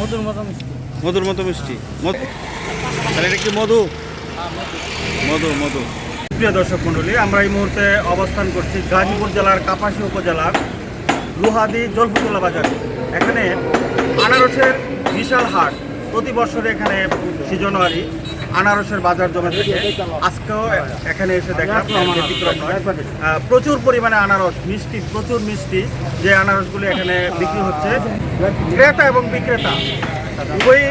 মধুর মতো মিষ্টি। মধুর মতো মিষ্টি। তাহলে এটা কি মধু? মধু মধু। প্রিয় দর্শক মন্ডলী আমরা এই মুহূর্তে অবস্থান করছি গাজীপুর জেলার কাপাসী উপজেলার লুহাদি জলপুতলা বাজার। এখানে আনারসের বিশাল হাট। প্রতি বছর এখানে পঁচিশে জানুয়ারি আনারসের বাজার জমে থাকে। আজকেও এখানে এসে দেখলাম। আহ, প্রচুর পরিমাণে আনারস মিষ্টি প্রচুর মিষ্টি যে আনারসগুলি এখানে বিক্রি হচ্ছে। ক্রেতা এবং বিক্রেতা উভয়ই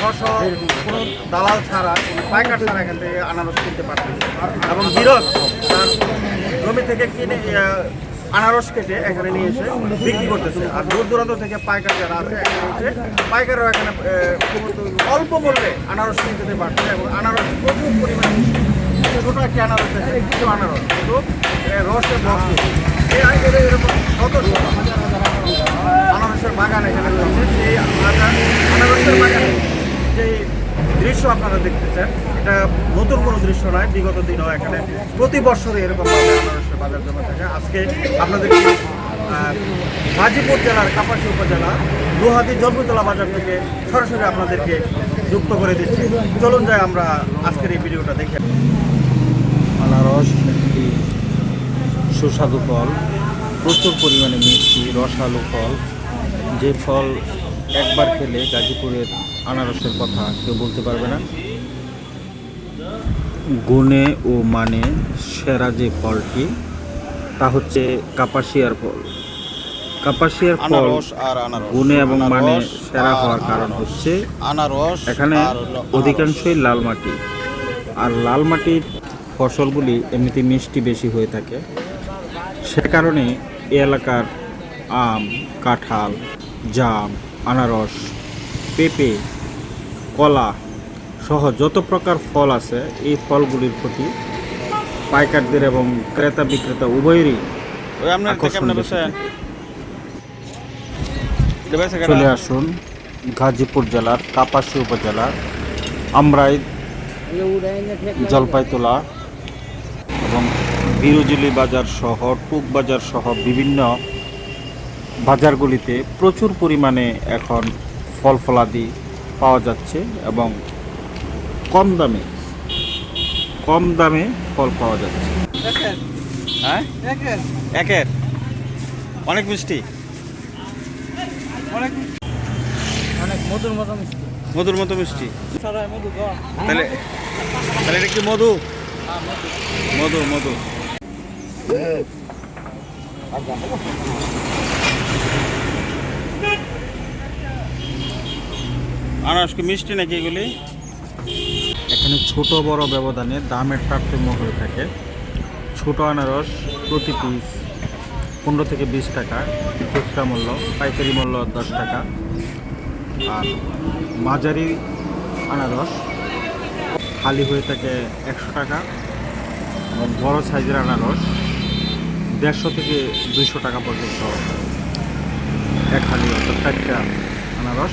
ছশো কোনো দালাল ছাড়া কোনো পাইকার ছাড়া এখান থেকে আনারস কিনতে পারতেছে। এবং বিরোধ তার জমি থেকে কিনে আনারস কেটে এখানে নিয়ে এসে বিক্রি করতেছে। আর দূর দূরান্ত থেকে পাইকার যারা আছে এখানে এসে পাইকারও এখানে অল্প মূল্যে আনারস কিনে যেতে পারছে এবং আনারস প্রচুর পরিমাণে ছোটো একটি আনারস আছে কিছু আনারস। কিন্তু আহ, রসে ভরপুর এই আইনের এরকম শত আনারসের বাগান এখানে রয়েছে। সেই আনারসের বাগানে যেই দৃশ্য আপনারা দেখতেছেন এটা নতুন কোনো দৃশ্য নয়। বিগত দিনও এখানে প্রতি বছরই এরকম আনারসের বাজার জমা থাকে। আজকে আপনাদেরকে গাজীপুর জেলার কাপাসী উপজেলা দুহাতি জন্মতলা বাজার থেকে সরাসরি আপনাদেরকে যুক্ত করে দিচ্ছি। চলুন যাই আমরা আজকের এই ভিডিওটা দেখে। আনারস একটি সুস্বাদু ফল, প্রচুর পরিমাণে মিষ্টি, রসালো ফল। যে ফল একবার খেলে গাজীপুরের আনারসের কথা কেউ বলতে পারবে না। গুণে ও মানে সেরা যে ফলটি তা হচ্ছে কাপাসিয়ার ফল। কাপাসিয়ার ফল আর আনারস। গুণে এবং মানে সেরা হওয়ার কারণ হচ্ছে আনারস এখানে অধিকাংশই লাল মাটি। আর লাল মাটির ফসলগুলি এমনিতে মিষ্টি বেশি হয়ে থাকে। সে কারণে এ এলাকার আম কাঁঠাল জাম আনারস পেঁপে কলা সহ যত প্রকার ফল আছে এই ফলগুলির প্রতি পাইকারদের এবং ক্রেতা বিক্রেতা উভয়েরই। চলে আসুন গাজীপুর জেলার কাপাসী উপজেলার আমরাই জলপাইতলা এবং বিরুজুলি বাজার সহ টুক বাজার সহ বিভিন্ন বাজারগুলিতে প্রচুর পরিমাণে এখন ফল ফলাদি পাওয়া যাচ্ছে এবং কম দামে কম দামে ফল পাওয়া যাচ্ছে। হ্যাঁ? একের। অনেক মিষ্টি। অনেক অনেক মধুর মতো মিষ্টি। মধুর মতো মিষ্টি। তাহলে তাহলে এটা কি মধু। মধু মধু। আনারস কি মিষ্টি নাকি এগুলি? এখানে ছোট বড় ব্যবধানে দামের তারতম্য হয়ে থাকে। ছোট আনারস প্রতি পিস পনেরো থেকে বিশ টাকা, খুচরা মূল্য, পাইকারি মূল্য দশ টাকা। আর মাঝারি আনারস খালি হয়ে থাকে একশো টাকা এবং বড় সাইজের আনারস দেড়শো থেকে দুইশো টাকা পর্যন্ত এক হালি অর্থাৎ চারটা আনারস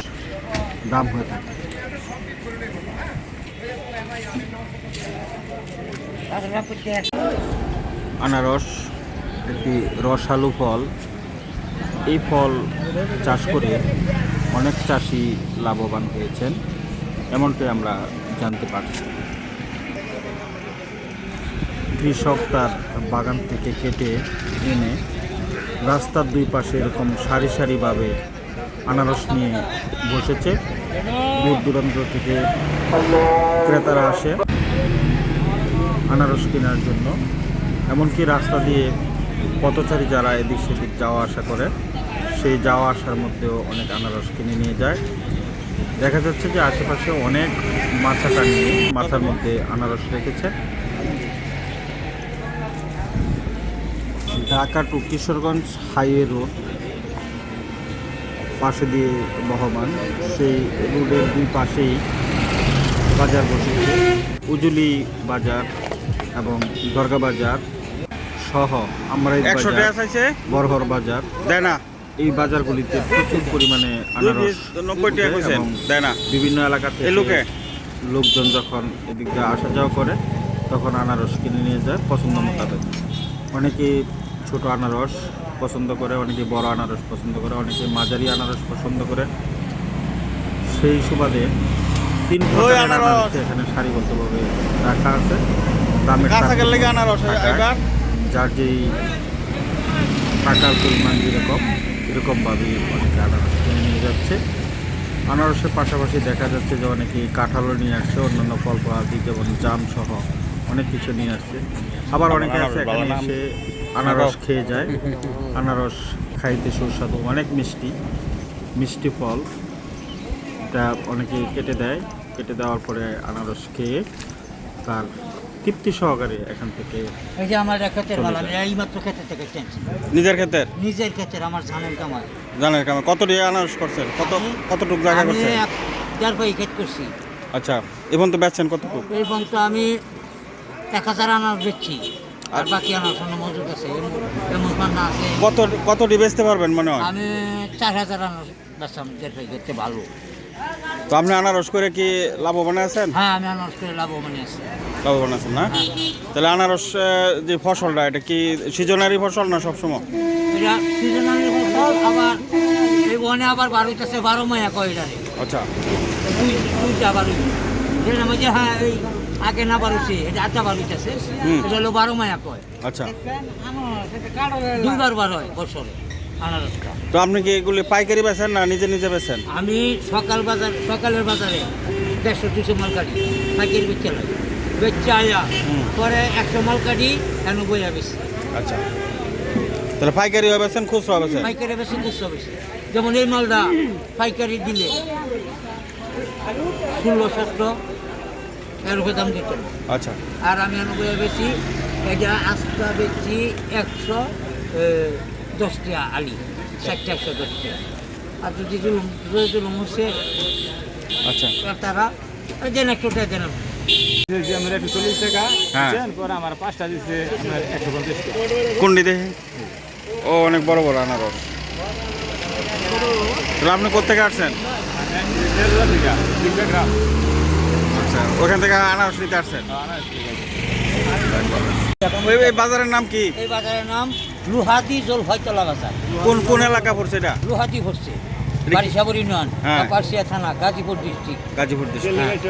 দাম হয়ে থাকে। আনারস, একটি রসালো ফল। এই ফল চাষ করে অনেক চাষি লাভবান হয়েছেন, এমনটি আমরা জানতে পারছি। কৃষক তার বাগান থেকে কেটে এনে রাস্তার দুই পাশে এরকম সারি সারিভাবে আনারস নিয়ে বসেছে। দূর দূরান্ত থেকে ক্রেতারা আসে। আনারস কেনার জন্য। এমনকি রাস্তা দিয়ে পথচারী যারা এদিক সেদিক যাওয়া আসা করে, সেই যাওয়া আসার মধ্যেও অনেক আনারস কিনে নিয়ে যায়। দেখা যাচ্ছে যে আশেপাশে অনেক মাছা টানিয়ে মাথার মধ্যে আনারস রেখেছে। Dhaka to Kishoreganj highway road, পাশে দিয়ে বহমান। সেই রোডের দুই পাশেই বাজার বসেছে। উজুলি বাজার। এবং দরগা বাজার সহ আমরা একশো টাকা চাইছে বরহর বাজার। দেয় না এই বাজারগুলিতে প্রচুর পরিমাণে আনারস নব্বই টাকা দেয় না বিভিন্ন এলাকা থেকে লোকে। লোকজন যখন এদিক দিয়ে আসা যাওয়া করে তখন আনারস কিনে নিয়ে যায় পছন্দ মোতাবেক। অনেকে ছোট আনারস পছন্দ করে অনেকে বড় আনারস পছন্দ করে অনেকে মাঝারি আনারস পছন্দ করে। সেই সুবাদে তিন। আনারস। এখানে সারিবদ্ধভাবে রাখা আছে। দামের যার যেই টাকার পরিমাণ যেরকম এরকমভাবেই অনেকে আনারস কিনে নিয়ে যাচ্ছে। আনারসের পাশাপাশি দেখা যাচ্ছে যে অনেকে কাঁঠালও নিয়ে আসছে অন্যান্য ফল আদি যেমন জাম সহ অনেক কিছু নিয়ে আসছে। আবার অনেকে আনারস আছে এখানে এসে আনারস খেয়ে যায়। আনারস খাইতে সুস্বাদু অনেক মিষ্টি মিষ্টি ফল। এটা অনেকে কেটে দেয়। কেটে দেওয়ার পরে আনারস খেয়ে তার তৃপ্তি সহকারে এখান থেকে এই যে আমার ক্ষেতের মাল আমি এই মাত্র ক্ষেতের থেকে চেনছি নিজের ক্ষেতের? নিজের ক্ষেতের আমার ধানের কামাই। জানেন কেমন কত দিয়ে আনারস করছেন? কত কতটুকু জায়গা আমি করছেন? এক দেড় পাই ক্ষেত করছি। আচ্ছা এখন তো বেচছেন কতটুকু? এই পর্যন্ত আমি এক হাজার আনার বেচছি। আর বাকি আনার অন্য মজুদ আছে এমন- পান্না আছে। কত কতটি বেচতে পারবেন মনে হয়? আমি চার হাজার আনার বেচলাম দেড় পাই ক্ষেত্রে ভালো। তো আপনি আনারস করে কি লাভবান আছেন? হ্যাঁ আমি আনারস করে লাভবান আছি। লাভবান আছেন না? হ্যাঁ। তাহলে আনারস যে ফসলটা এটা কি সিজনারি ফসল না সবসময়? এটা সিজনালি ফসল আবার এই বনে আবার বারোইতেছে বারো মায়া কয় এটারে আচ্ছা। দুই দুইটা বারো যেটা হ্যাঁ এই আগে না বারোছে এটা আটটা বারোইতেছে হুম। এটা হলো বারো মায়া কয়। আচ্ছা। দুইবার বার হয় বছরে। আনারসটা তো আপনি কি এগুলি পাইকারি বেচেন না নিজে নিজে বেচেন? আমি সকাল বাজার সকালের বাজারে দেড়শো দুশো মাল কাটি পাইকারি বেচে লাগে বেচে আয়া পরে একশো মাল কাটি বইয়া বেশি আচ্ছা। তাহলে পাইকারি বেচেন খুচরা বেচেন? পাইকারি বেশি দুশো বেশি যেমন এই মালটা পাইকারি দিলে ষোলো সতেরো এরকম দাম দিত আচ্ছা। আর আমি অনুবয়ে বেশি এটা আস্তা বেচি একশো দশটা আলি চারটে একশো দশটা। আর যদি যদি হচ্ছে আচ্ছা। তারা দেন একশো টাকা দেন একশো চল্লিশ টাকা হ্যাঁ। পরে আমার পাঁচটা দিচ্ছে আমার একশো পঞ্চাশ কোনটি দেখি? ও অনেক বড় বড় আনারস। তাহলে আপনি কোথেকে আসছেন? আচ্ছা ওখান থেকে আনারস নিতে আসছেন? ওই- এই বাজারের নাম কি? এই বাজারের নাম লুহাতি জলফাইতলা বাজার। কোন কোন এলাকা পড়ছে এটা? লুহাতি পড়ছে। বারিশাবর ইউনিয়ন হ্যাঁ। থানা গাজীপুর ডিস্ট্রিক্ট। গাজীপুর ডিস্ট্রিক্ট।